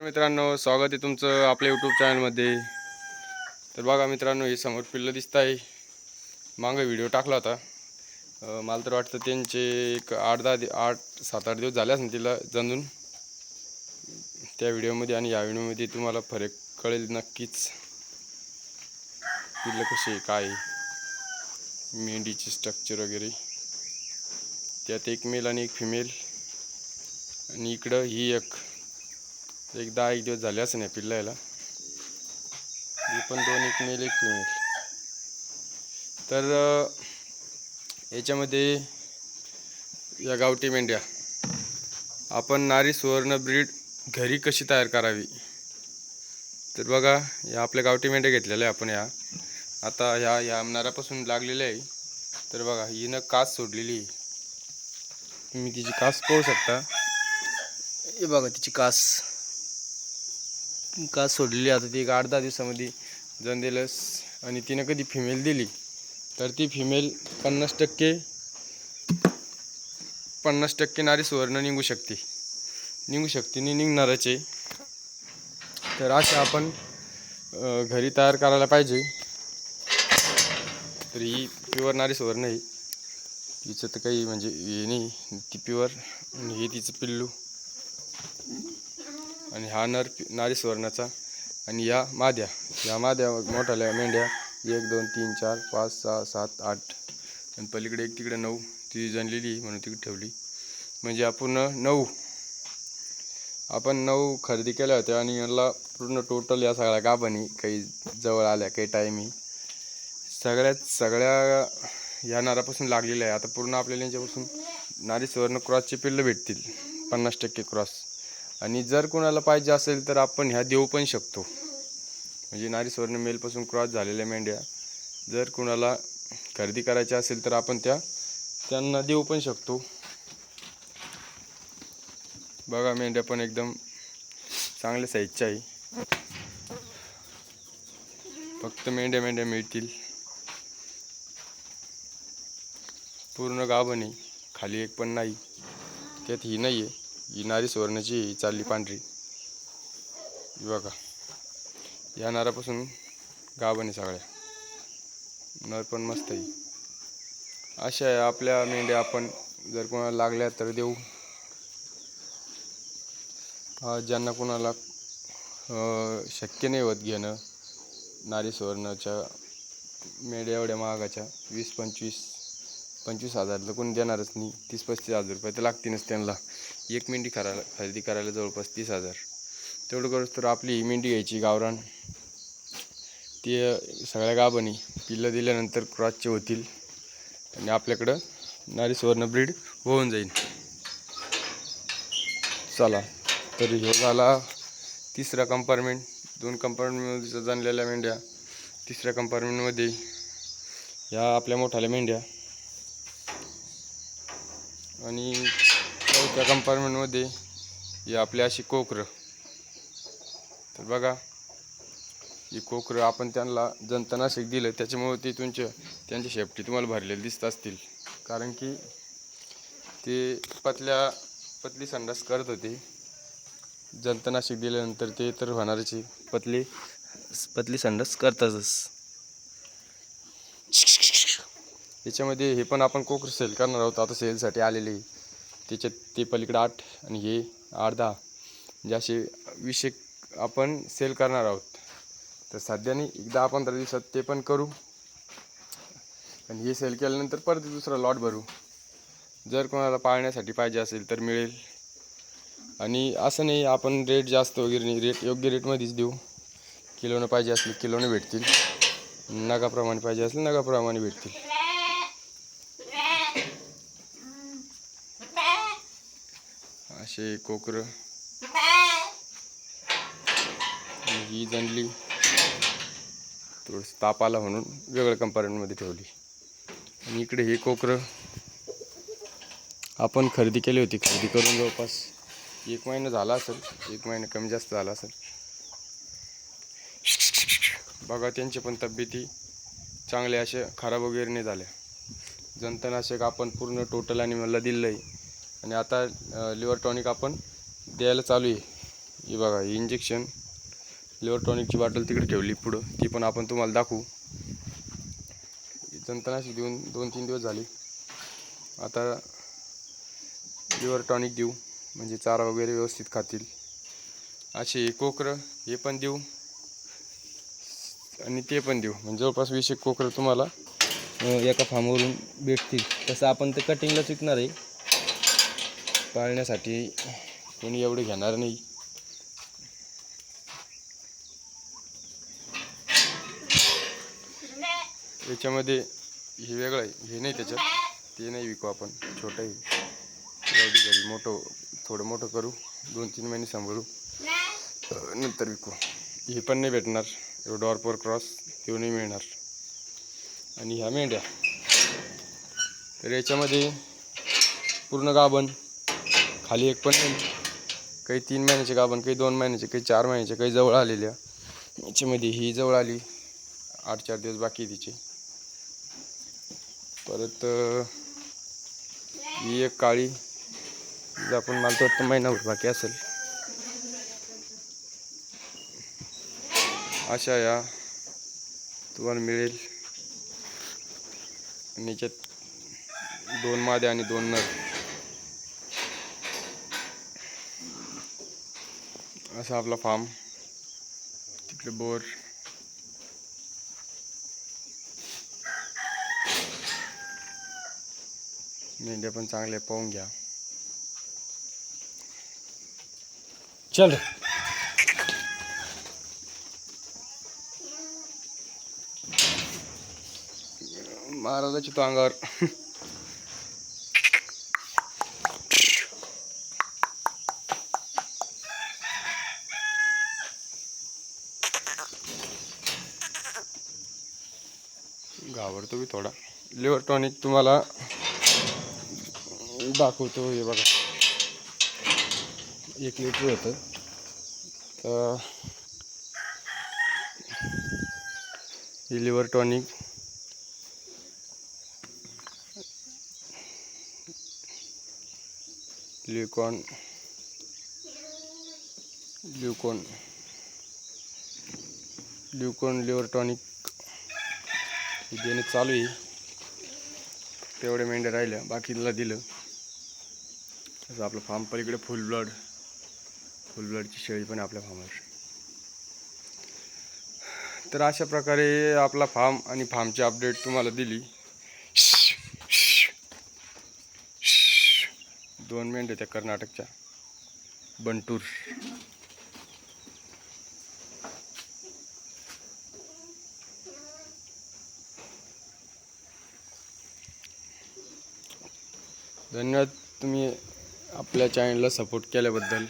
मित्रांनो स्वागत आहे तुमचं आपल्या यूट्यूब चॅनलमध्ये तर बघा मित्रांनो हे समोर पिल्लं दिसत आहे मागं व्हिडिओ टाकला होता. मला तर वाटतं त्यांचे एक आठ दहा दि आठ सात आठ दिवस झाले असेल तिला जणून त्या व्हिडिओमध्ये आणि या व्हिडिओमध्ये तुम्हाला फरक कळेल नक्कीच. पिल्लं कसे आहे, काय मेंढीचे स्ट्रक्चर वगैरे. त्यात एक मेल आणि एक फिमेल आणि इकडं ही एक एक दहा एक दिवस झाले असं नाही पिल्लायला. ही पण दोन एक मेल एक फिमेल. तर याच्यामध्ये या गावठी मेंढ्या. आपण नारी सुवर्ण ब्रीड घरी कशी तयार करावी? तर बघा या आपल्या गावठी मेंढ्या घेतलेल्या आहे आपण या. आता ह्या या नारापासून लागलेल्या आहे. तर बघा हिनं कास सोडलेली आहे. तुम्ही तिची कास पाहू शकता. हे बघा तिची कास. का सोडलेली आता ती एक आठ दहा दिवसामध्ये जण दिलंस आणि तिनं कधी फिमेल दिली. तर ती फिमेल पन्नास टक्के पन्नास टक्के नारी सुवर्ण निघू शकते. निघू शकते नि निघणारच आहे. तर अशा आपण घरी तयार करायला पाहिजे. तर ही प्युअर नारी सुवर्ण आहे. तिचं तर काही म्हणजे हे नाही. ती प्युअर हे तिचं पिल्लू. आणि हा नर नारी सुवर्णाचा आणि या माद्या या माद्या मोठाल्या मेंढ्या एक दोन तीन चार पाच सहा सात आठ. आणि पलीकडे एक तिकडे नऊ ती जणलेली म्हणून तिकडे ठेवली. म्हणजे आपण नऊ. आपण नऊ खरेदी केल्या होत्या आणि याला पूर्ण टोटल या सगळ्या गाभानी काही जवळ आल्या काही टायमी सगळ्यात सगळ्या या नारापासून लागलेल्या आहे. आता पूर्ण आपल्याला यांच्यापासून नारी सुवर्ण क्रॉसचे पिल्लं भेटतील. पन्नास टक्के क्रॉस. आणि जर कोणाला पाहिजे असेल तर आपण ह्या देऊ पण शकतो. म्हणजे नारीस्वर्ण मेलपासून क्रॉस झालेल्या मेंढ्या जर कोणाला खरेदी करायच्या असेल तर आपण त्या त्यांना देऊ पण शकतो. बघा मेंढ्या पण एकदम चांगल्या साईजच्या आहे. फक्त मेंढ्या मेंढ्या मिळतील. पूर्ण गाभण आहे. खाली एक पण नाही. त्यात ही नाही आहे ही नारी सुवर्णाची ही चालली पांढरी. ही बघा. या नारापासून गाभण आहे सगळ्या. नर पण मस्त आहे. अशा आहे आपल्या मेंढ्या आपण जर कोणाला लागल्या तर देऊ. ज्यांना कोणाला शक्य नाही होत घेणं नारी सुवर्णाच्या मेंढ्या एवढ्या महागाच्या वीस पंचवीस पंचवीस हजारला कोण कोणी देणारच नाही. तीस पस्तीस हजार रुपये तर लागतीलच त्यांना. एक मेंढी करायला खरेदी करायला जवळपास तीस हजार. तेवढं करूच तर आपली ही मेंढी घ्यायची गावरान. ती सगळ्या गाभानी पिल्लं दिल्यानंतर क्रॉसचे होतील. आणि आपल्याकडं नारी सुवर्ण ब्रीड होऊन जाईल. चला तर हे झाला तिसरा कंपार्टमेंट दोन कंपार्टमेंटमध्ये जाणलेल्या मेंढ्या. तिसऱ्या कंपार्टमेंटमध्ये ह्या आपल्या मोठाल्या मेंढ्या. आणि चौथ्या कंपार्टमेंटमध्ये ही आपली अशी कोकरं. तर बघा ही कोकरं आपण त्यांना जंतनाशक दिलं त्याच्यामुळे ते तुमच्या त्यांची शेपटी तुम्हाला भरलेले दिसत असतील. कारण की ते पतल्या पतली संडास करत होते. जंतनाशक दिल्यानंतर ते तर होणारच आहे. पतली पतली संडास करतातच. त्याच्यामध्ये हे पण आपण कोकर सेल करणार आहोत. आता सेलसाठी आलेले त्याच्यात ते पलीकडे आठ आणि हे आठ दहा. म्हणजे असे वीस एक आपण सेल करणार आहोत. तर सध्याने एक दहा पंधरा दिवसात ते पण करू. आणि हे सेल केल्यानंतर परत दुसरा लॉट भरू. जर कोणाला पाळण्यासाठी पाहिजे असेल तर मिळेल. आणि असं नाही आपण रेट जास्त वगैरे नाही रेट योग्य रेटमध्येच देऊ. किलोनं पाहिजे असले किलोनं भेटतील. नगाप्रमाणे पाहिजे असले नगाप्रमाणे भेटतील. असे कोकरं. ही जणली थोडंसं ताप आला म्हणून वेगळ्या कंपार्टमेंटमध्ये ठेवली. आणि इकडे हे कोकरं. आपण खरेदी केली होती. खरेदी करून जवळपास एक महिना झाला असेल. एक महिना कमी जास्त झाला असेल. बघा त्यांची पण तब्येती चांगल्या अशा खराब वगैरे नाही झाल्या. जंतनाशक आपण पूर्ण टोटल आणि मला दिलं आहे आणि आता लिव्हर टॉनिक आपण द्यायला चालू आहे. हे बघा इंजेक्शन लिव्हर टॉनिकची बाटल तिकडे ठेवली पुढं. ती पण आपण तुम्हाला दाखवू. जंतनाशी देऊन दोन तीन दिवस झाले. आता लिव्हर टॉनिक देऊ म्हणजे चारा वगैरे व्यवस्थित खातील. असे कोकरं हे पण देऊ. आणि ते पण देऊ. म्हणजे जवळपास वीस एक कोकरं तुम्हाला एका फार्मवरून भेटतील. तसं आपण ते कटिंगलाच विकणार आहे. पाळण्यासाठी कोणी एवढे घेणार नाही. याच्यामध्ये हे वेगळं आहे. हे नाही त्याच्यात. ते नाही विकू आपण. छोटं आहे. घरी. मोठं थोडं मोठं करू. दोन तीन महिने सांभाळू. नंतर विकू. हे पण नाही भेटणार. एवढं क्रॉस ते नाही मिळणार. आणि ह्या मेंढ्या. तर याच्यामध्ये पूर्ण गाभण. खाली एक पण नाही. काही तीन महिन्याचे गाभण काही दोन महिन्याचे काही चार महिन्याचे काही जवळ आलेल्या. याच्यामध्ये ही जवळ आली. आठ चार दिवस बाकी तिचे. परत ही एक काळी आपण मला तर वाटतं महिनाभर बाकी असेल. अशा या. तुम्हाला मिळेल. आणि याच्यात दोन मादे आणि दोन नर. असा आपला फार्म तिकडे बोर मेंढ्या पण चांगल्या पाहून घ्या चल महाराजाची तो अंगावर घाबरतो मी थोडा. लिव्हर टॉनिक तुम्हाला दाखवतो हे बघा. एक लिटर होतं. तर हे लिव्हर टॉनिक ल्युकॉन ल्युकॉन ल्युकॉन लिव्हर टॉनिक देणं चालू आहे. तेवढे मेंढ्या राहिल्या बाकीला दिलं. तसं आपलं फार्म पलीकडे फुल ब्लड फुल ब्लडची शेळी पण आपल्या फार्मवर तर अशा प्रकारे आपला फार्म आणि फार्मची अपडेट तुम्हाला दिली. दोन मेंढ्या त्या कर्नाटकच्या. बंटूर. धन्यवाद तुम्ही आपल्या चॅनलला सपोर्ट केल्याबद्दल.